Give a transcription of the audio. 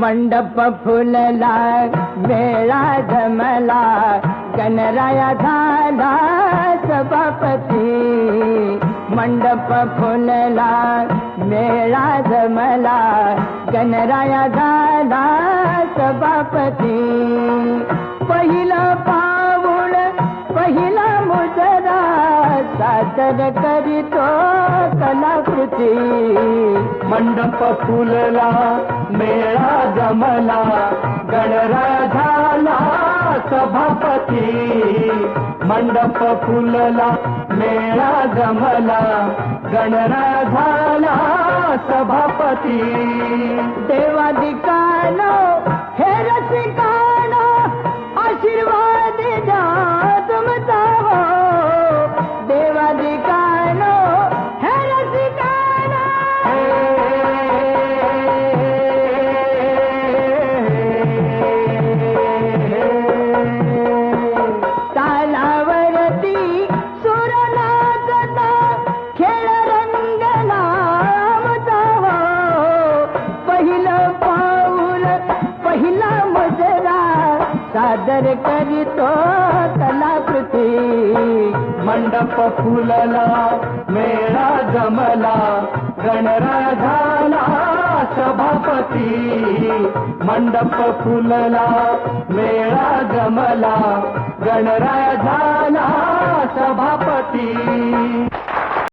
मंडप फुलला मेळा जमला गणराया झाला सभापती. मंडप फुलला मेळा जमला गणराया झाला सभापती. पहिला सादर करीतो कलाकृती. मंडप फुलला मेळा जमला गणरा झाला सभापती. मंडप फुलला मेळा जमला गणरा झाला सभापती. देवाधिकानो सादर करीतो कलाकृती. मंडप फुलला मेळा जमला गणराजाला झाला सभापती. मंडप फुलला मेळा जमला गणराजाला झाला सभापती.